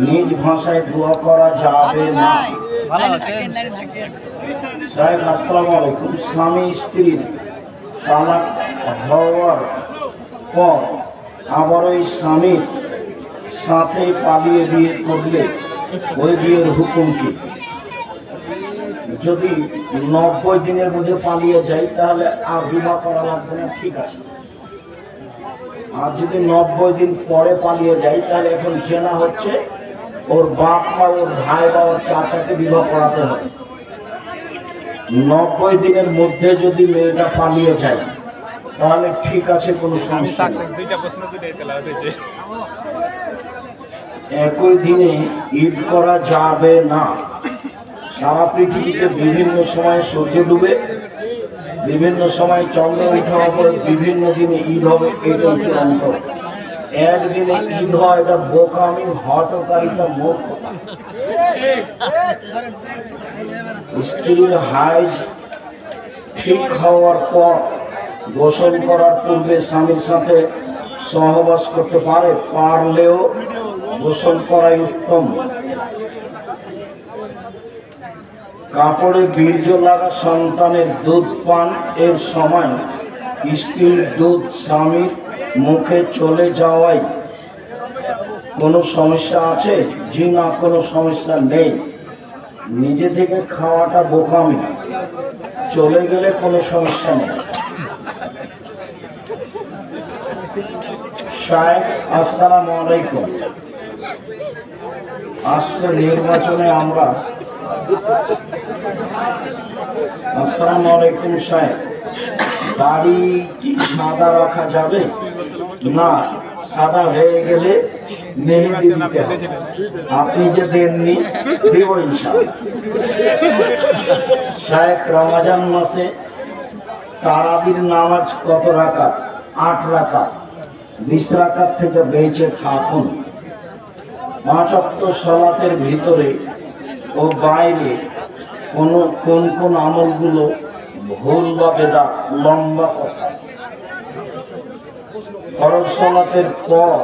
নিজ ভাষায় দোয়া করা যাবে না। সাহেব আসসালামু আলাইকুম। স্বামী স্ত্রীর তালাক হওয়ার পর আবার ওই স্বামীর সাথে পালিয়ে বিয়ে করলে ওই বিয়ের হুকুম কি? যদি নব্বই দিনের মধ্যে পালিয়ে যায় তাহলে আর বিবাহ করা লাগবে না ঠিক আছে। আর যদি নব্বই দিন পরে পালিয়ে যায় তাহলে এখন চেনা হচ্ছে ওর বাপ বা ওর ভাই বা ওর চাচাকে বিবাহ করাতে হবে। নব্বই দিনের মধ্যে যদি মেয়েটা পালিয়ে যায় তাহলে ঠিক আছে কোনো সমস্যা একই দিনে ঈদ করা যাবে না। সারা পৃথিবীতে বিভিন্ন সময় সূর্য ডুবে, বিভিন্ন সময় চন্দ্র উঠা হবে বিভিন্ন দিনে ঈদ হবে এটা চূড়ান্ত। একদিনে ঈদ হয়, এটা বোকামি, হটকারিতা, মূর্খতা। স্ত্রীর হাইজ ঠিক হওয়ার পর, গোসল করার পূর্বে স্বামীর সাথে সহবাস করতে পারে, পারলেও গোসল করাই উত্তম। কাপড়ে বীর্য লাগা সন্তানের দুধ পান এর সময় স্ত্রীর দুধ স্বামীর মুখে চলে যাওয়ায় কোনো সমস্যা আছে? জি না, কোনো সমস্যা নেই। নিজে থেকে খাওয়াটা বোকামি। চলে গেলে কোনো সমস্যা নেই। সাহেব, আসসালামু আলাইকুম। আসছে নির্বাচনে আমরা আসসালামু আলাইকুম, সাহেব। দাড়ি কি সাদা রাখা যাবে? না, সাদা হয়ে গেলে মেহেদি দিতে আপনি যে দেননি, দেব রমাজান মাসে তারাবির নামাজ কত রাকাত? আট রাকাত। বিশ রাকাত থেকে বেঁচে থাকুন। পাঁচ সলাতের ভিতরে ও বাইরে কোন কোন কোন আমলগুলো ভুল বা বেদা লম্বা কথা। ফরজ সলাতের পর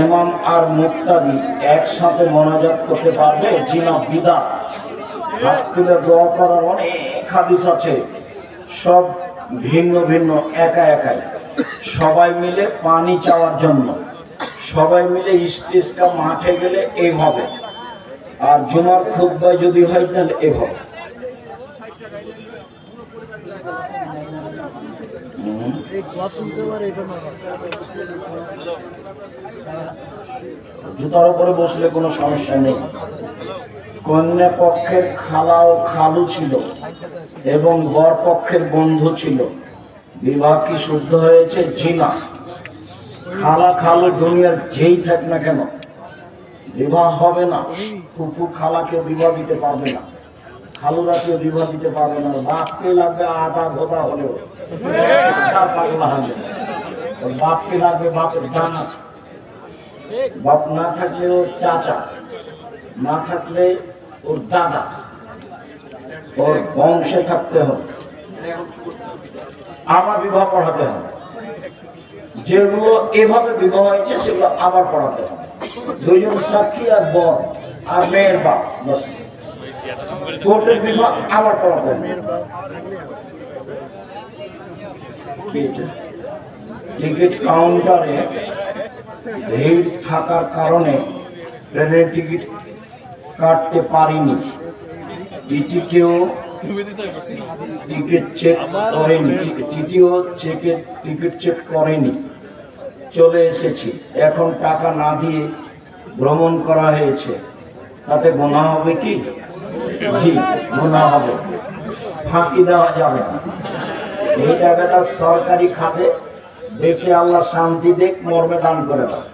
এমাম আর মুক্তাদি একসাথে মনাজাত করতে পারবে? জিনা, বিদা। হাত দোয়া করার অনেক হাদিস আছে। সব ভিন্ন ভিন্ন, একা, একাই। সবাই মিলে পানি চাওয়ার জন্য। সবাই মিলে ইস্তিস্কা মাঠে গেলে এইভাবে আর জুমার খুদ্ায় যদি হয় তাহলে এভাবে জুতার উপরে বসলে কোনো সমস্যা নেই। কন্যা পক্ষের খালা ও খালু ছিল এবং বর পক্ষের বন্ধু ছিল। বিবাহ কি শুদ্ধ হয়েছে? জি না। খালা খালু দুনিয়ার যেই থাক না কেন বিবাহ হবে না। ফুফু খালাকে বিবাহ দিতে পারবে না। খালুরা কেউ বিবাহ দিতে পারবে না। বাপকে লাগবে আধা ভোদা হলেও। বাপকে লাগবে বাপের দান আছে। বাপ না থাকলে ওর চাচা, না থাকলে ওর দাদা, ওর বংশে থাকতে হবে। আবার বিবাহ পড়াতে হবে। যেগুলো এভাবে বিবাহ হয়েছে, সেগুলো আবার পড়াতে হবে। দুইজন সাক্ষী আর বর আর মেয়ের বাপ কোর্টের হবে কি এটা? টিকিট কাউন্টারে ভিড় থাকার কারণে ট্রেনের টিকিট কাটতে পারিনি। টিটিকেও টিকিট চেক করেনি। টিটিও চেকের টিকিট চেক করেনি। চলে এসেছি। এখন টাকা না দিয়ে ভ্রমণ করা হয়েছে। তাতে গোনা হবে কি? জি গোনা হবে। ফাঁকি দেওয়া যাবে এই টাকাটা সরকারি খাতে দেশে আল্লাহ শান্তি দেখ, মর্মে দান করে দাও।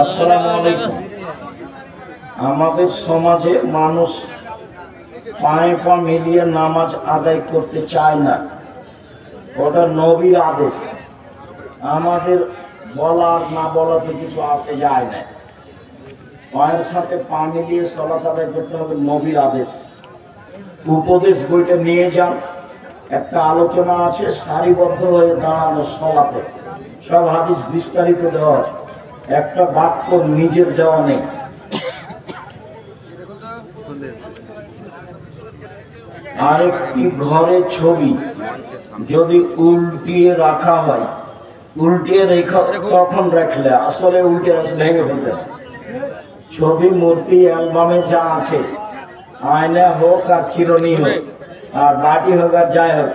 আসসালামু আলাইকুম। আমাদের সমাজে মানুষ পায়ে পা মিলিয়ে নামাজ আদায় করতে চায় না। ওটা নবীর আদেশ। আমাদের বলার না বলাতে কিছু আসে যায় না। পায়ের সাথে পা মিলিয়ে সলাত আদায় করতে হবে নবীর আদেশ। উপদেশ বইটা নিয়ে যান। একটা আলোচনা আছে, সারিবদ্ধ হয়ে দাঁড়ানো সলাতে। সব হাদিস বিস্তারিত দেওয়া আছে। একটা বাক্য নিজের দেওয়া নেই। আরেকটি ঘরে ছবি যদি উল্টিয়ে রাখা হয় উল্টিয়ে রেখা তখন রাখলে? আসলে উল্টে ভেঙে ফেলতে ছবি, মূর্তি, অ্যালবামে যা আছে, আয়না হোক আর চিরনি হোক, আর বাটি হোক আর যাই হোক,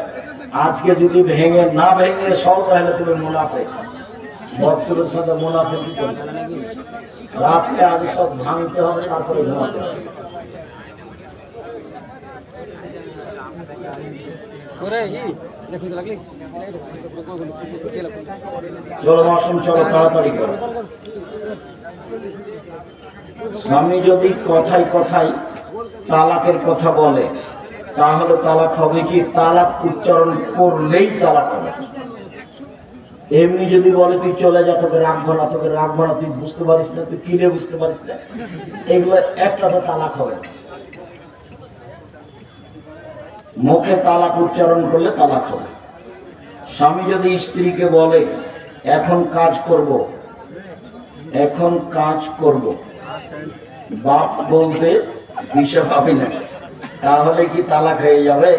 আজকে যদি ভেঙে না ভেঙে সব, তাহলে তুমি মুনাফে। ভক্তদের সাথে মুনাফে কি করবে? রাত্রে আগে সব ভাঙতে হবে, তারপরে ঘুমাতে হবে। চলো মাসুম, চলো, তাড়াতাড়ি করো। স্বামী যদি কথায় কথায় তালাকের কথা বলে, তাহলে তালাক হবে কি? তালাক উচ্চারণ করলেই তালাক হবে। এমনি যদি বলে, তুই চলে যা, তোকে রাখব না তোকে রাখব না তুই বুঝতে পারিস না, তুই কিনে বুঝতে পারিস না? এগুলো একটা তালাক হবে না। মুখে তালাক উচ্চারণ করলে তালাক হবে। স্বামী যদি স্ত্রীকে বলে, এখন কাজ করব, এখন কাজ করব। বাপ বলতে দিশে পাবি না। তাহলে কি তালাক হয়ে যাবে?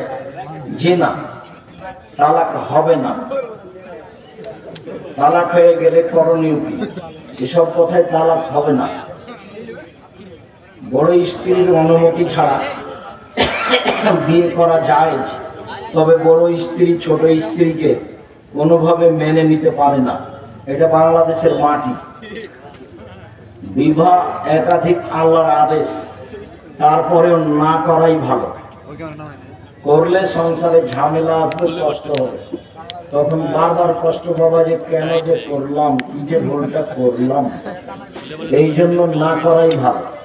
জি না, তালাক হবে না। তালাক হয়ে গেলে করণীয় কি? এসব কথায় তালাক হবে না। বড় স্ত্রীর অনুমতি ছাড়া বিয়ে করা যায় তবে বড় স্ত্রী, ছোট স্ত্রীকে কোনোভাবে মেনে নিতে পারে না। এটা বাংলাদেশের মাটি। বিবাহ একাধিক আল্লাহর আদেশ, তারপরেও না করাই ভালো। করলে সংসারে ঝামেলা আসবে, কষ্ট হবে। তখন বারবার কষ্ট পাবা যে, কেন যে করলাম, কি যে ভুলটা করলাম। এই জন্য না করাই ভালো।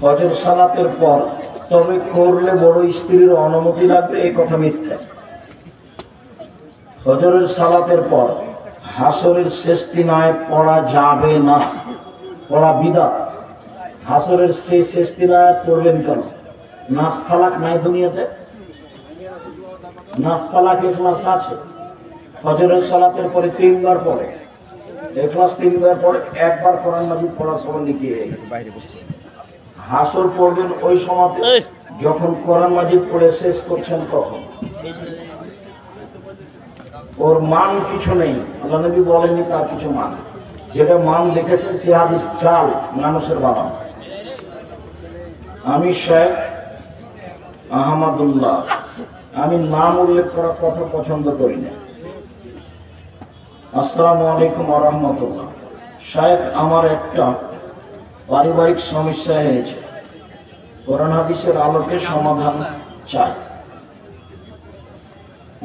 ফজর সালাতের পর তবে করলে বড় স্ত্রীর অনুমতি লাগবে এই কথা মিথ্যা। ফজরের সালাতের পর হাসরের শেষ দিনায় পড়া যাবে না। পড়া বিদা হাসরের সেই শেষ দিনায় পড়বেন কেন? নাচ ফালাক নাই দুনিয়াতে? নাচ ফালাক এখলাস আছে। ফজরের সালাতের পরে তিনবার পড়ে। এখলাস তিনবার পরে একবার কোরআন মাজিদ পড়ার সময় লিখিয়ে বাইরে বসছে হাসর পড়বেন ওই সময়তে যখন কোরআন মাজিদ পড়ে শেষ করছেন তখন। ওর মান কিছু নেই। আল্লাহ নবী বলেননি তার কিছু মান। যেটা মান দেখেছেন সে হাদিস চাল মানুষের বাবা। আমি শেখ আহমদুল্লাহ। আমি নাম উল্লেখ করার কথা পছন্দ করি না। আসসালামু আলাইকুম আরহামতুল্লাহ শেখ আমার একটা পারিবারিক সমস্যা হয়েছে কোরআন হাদিসের আলোকে সমাধান চাই।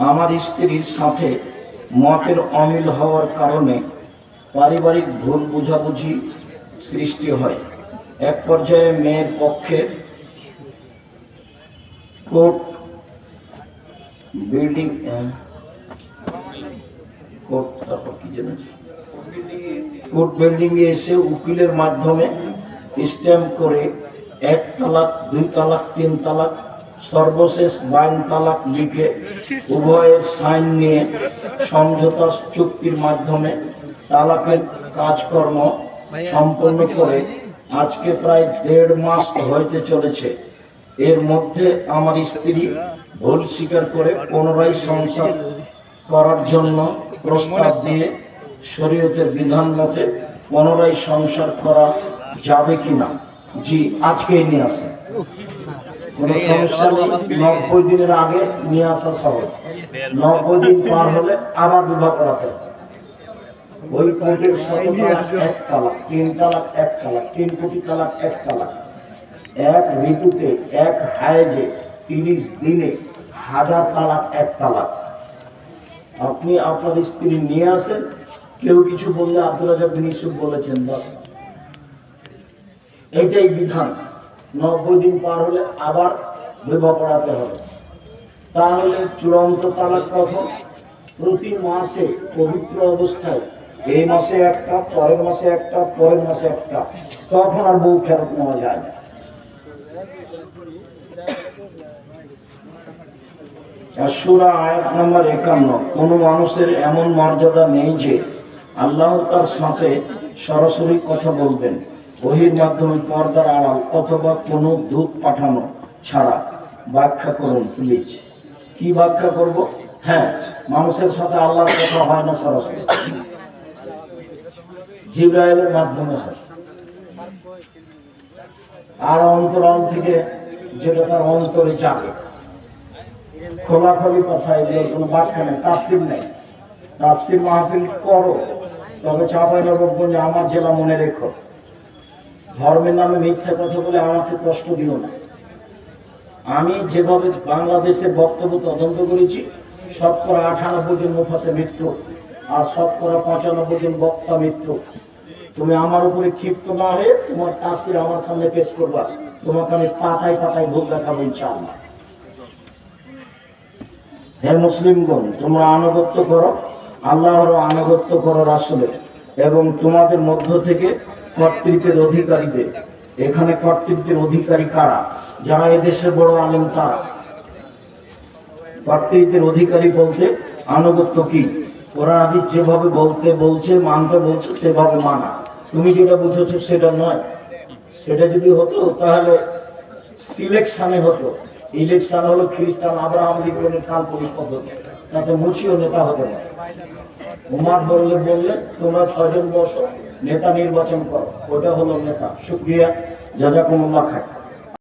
আমার স্ত্রীর সাথে মতের অমিল হওয়ার কারণে পারিবারিক ভুল বুঝাবুঝি সৃষ্টি হয়। এক পর্যায়ে মেয়ের পক্ষে কোর্ট বিল্ডিং কোর্ট, তারপর কি জেনেছি কোর্ট বিল্ডিং এ এসে উকিলের মাধ্যমে স্ট্যাম্প করে এক তালাক, দুই তালাক, তিন তালাক, সর্বশেষ বাইন তালাক লিখে উভয়ের সাইন নিয়ে সমঝোতা চুক্তির মাধ্যমে তালাকের কাজকর্ম সম্পন্ন করে আজকে প্রায় দেড় মাস হইতে চলেছে। এর মধ্যে আমার স্ত্রী ভুল স্বীকার করে পুনরায় সংসার করার জন্য প্রস্তাব দিয়ে শরীয়তের বিধান মতে পুনরায় সংসার করা যাবে কিনা? জি আজকে নিয়ে আসে কোনো সমস্যা নেই। নব্বই দিনের আগে নিয়ে আসা সহজ। নব্বই দিন পার হলে আবার বিবাহ করাতে। ওই কোর্টের শত তালাক? এক তালাক তিন তালাক এক তালাক তিন কোটি তালাক এক তালাক। এক ঋতুতে এক হায়েজে তিরিশ দিনে হাজার তালাক এক তালাক। আপনি আপনার স্ত্রী নিয়ে আসেন কেউ কিছু বললে আব্দুল রাজা বিন ইউসুফ বলেছেন, বাস। এইটাই বিধান। নব্বই দিন পার হলে আবার বিবাহ পড়াতে হবে। তাহলে চূড়ান্ত তালাক কখন প্রতি মাসে পবিত্র অবস্থায়, এই মাসে একটা, পরের মাসে একটা, পরের মাসে একটা, তখন আর বউ ফেরত নেওয়া যায় না। সুরা আয়াত নম্বর একান্ন, কোন মানুষের এমন মর্যাদা নেই যে আল্লাহ তার সাথে সরাসরি কথা বলবেন। বহির মাধ্যমে পর্দার আড়াল অথবা কোনো দূত পাঠানো ছাড়া। ব্যাখ্যা করুন প্লিজ কি ব্যাখ্যা করব? হ্যাঁ মানুষের সাথে আল্লাহর কথা হয় না সরাসরি। জিব্রাইলের মাধ্যমে হয়। আর অন্তরাল থেকে যেটা তার অন্তরে চাপে খোলাখলি কথা, এগুলোর কোনো ব্যাখ্যা নেই, তাফসির নেই। তাফসির মাহফিল করো। তবে চাপাই নবাবগঞ্জে আমার জেলা মনে রেখো। ধর্মের নামে মিথ্যা কথা বলে আমাকে কষ্ট দিও না। আমি যেভাবে বাংলাদেশের বক্তব্য তদন্ত করেছি, শতকরা আঠানব্বই জন মুফাসে মৃত্যু আর শতকরা পঁচানব্বই জন বক্তা মৃত্যু। তুমি আমার উপরে ক্ষিপ্ত না হয়ে তোমার তাফসির আমার সামনে পেশ করবা। তোমাকে আমি পাতায় পাতায় ভোগ দেখাবো ইনশাআল্লাহ। হে মুসলিমগণ, তোমরা আনুগত্য করো। আল্লাহর আনুগত্য করো রাসুলের এবং তোমাদের মধ্য থেকে কর্তৃত্বের অধিকারীদের। এখানে কর্তৃত্বের অধিকারী কারা? যারা এদেশের বড় আলেম তারা। কর্তৃত্বের অধিকারী বলতে আনুগত্য কি? কোরআন হাদিস যেভাবে বলতে বলছে, মানতে বলছে, সেভাবে মানা। তুমি যেটা বুঝেছ সেটা নয়। সেটা যদি হতো, তাহলে সিলেকশনে হতো। ইলেকশন হলো খ্রিস্টান, আব্রাহাম লিঙ্কনের কাল্পনিক পদ্ধতি। তাতে মুছিও নেতা হতে পারে। উমার বললে বললে, তোমরা ছয়জন বসো, নেতা নির্বাচন করো। ওটা হলো নেতা। শুক্রিয়া। কোনো খায়